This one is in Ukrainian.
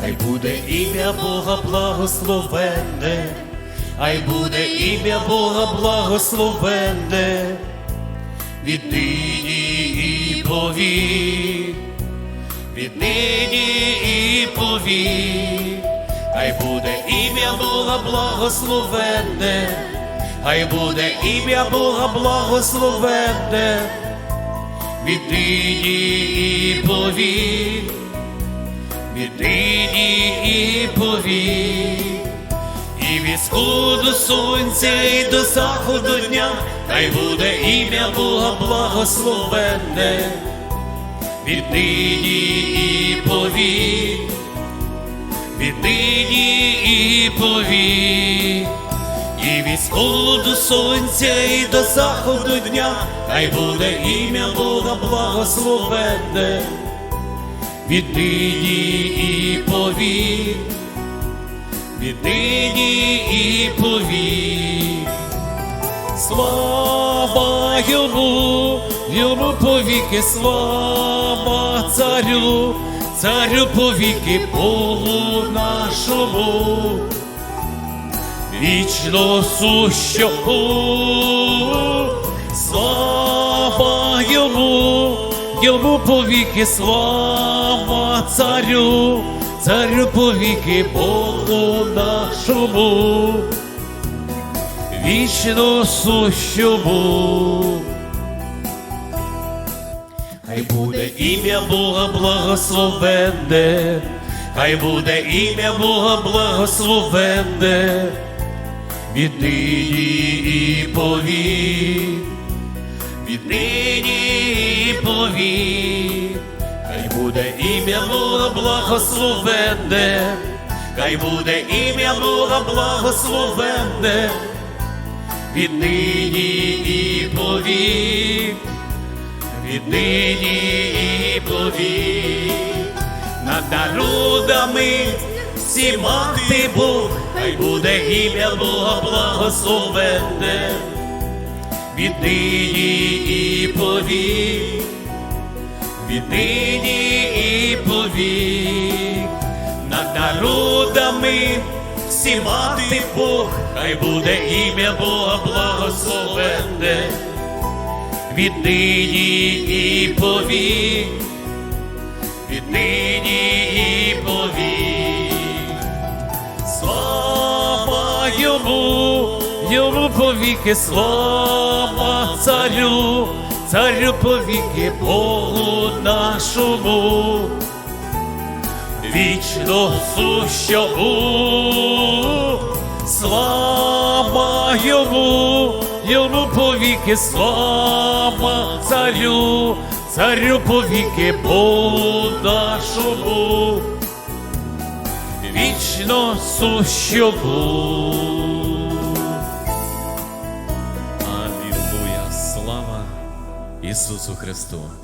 хай буде ім'я Бога благословенне, хай буде ім'я Бога благословенне, віднині і повік, віднині і повік, хай буде ім'я Бога благословенне, хай буде ім'я Бога благословенне, віднині і повік віднині і повік, і від сходу сонця, і до заходу дня, хай буде ім'я Бога благословенне, віднині і повік, віднині і повік, і від сходу сонця, і до заходу дня, хай буде ім'я Бога благословенне віднині і повік, віднині і повік. Слава йому, йому повіки, слава царю, царю повіки Богу нашому, вічно сущому, слава йому, йому повіки слава царю, царю повіки Богу нашому, вічно сущому. Хай буде ім'я Бога благословенне, хай буде ім'я Бога благословенне, віднині і повік віднині і повік, хай буде ім'я Бога благословенне, хай буде ім'я Бога благословенне, віднині і повік, віднині і повік, над народами всіма ти Бог, хай буде ім'я Бога благословенне. Віднині і повік, віднині і повік, над народами всіма ти Бог, хай буде ім'я Бога благословенне, віднині і повік, віднині і повік, слава йому йому повіки слава царю, царю повіки Богу нашому, вічно сущому, слава йому, йому повіки слава царю, царю повіки Богу нашому, вічно сущому. Ісусу Христу!